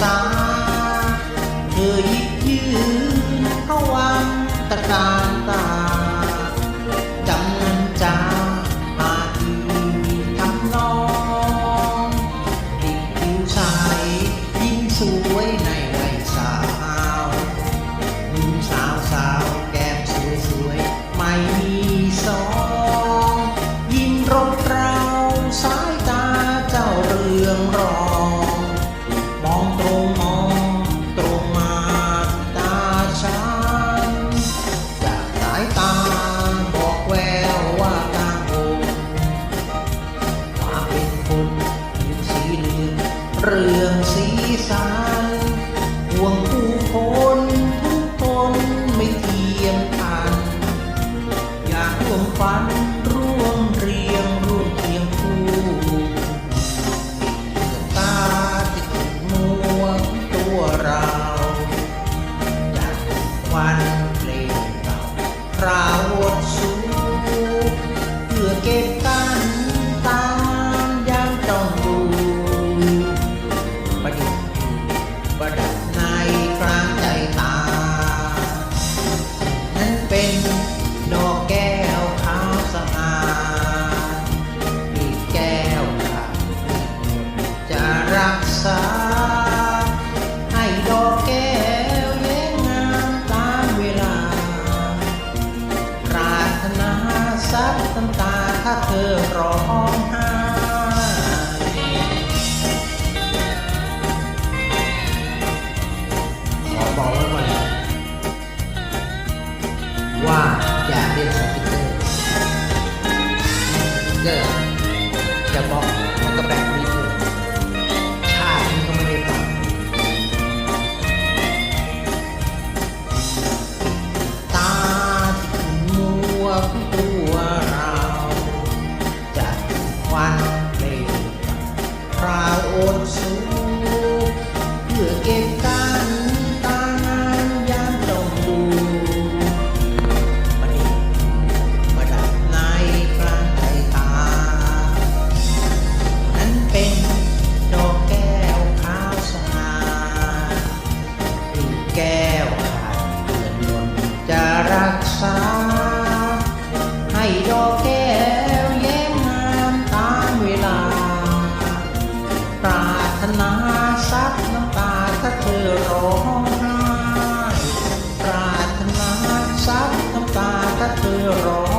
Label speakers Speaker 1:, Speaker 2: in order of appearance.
Speaker 1: สา เธอหยิบยืนเข้าวันตะการตาจำนันจาหาทีทำนองดิบผิวชายยิ้มสวยในวัยสาวยิ้มสาวสาวแก้มสวยสวยไม่มีสองยิ้มรบเราสายตาเจ้าเรืองรอง ความเป็นผิวสีเหลืองเรื่องสีสันห่วงผู้คนทุกตนไม่เทียมทัน อยากร่วมฝันร่วมเรียงร่วมเคียงคู่เมื่อตาจะถูกมัวตัวเราจากวัน ซับน้ำตาถ้าเธอร้องไห้ขอบอกไว้ก่อนว่าอย่าเรียกสติ๊กเกอร์เกอร์ วันเพลงคราวโอนสูเพื่อเก็บกันตางานยามจ้องดูประดิษฐ์ประดับในกลางใจตา นั้นเป็นดอกแก้วขาวสะอาดหรือแก้วขาดเปื้อนล่นจะรักษา ซับน้ำตาถ้าเธอร้องไห้ปรารถนาซับน้ำตาถ้าเธอร้อง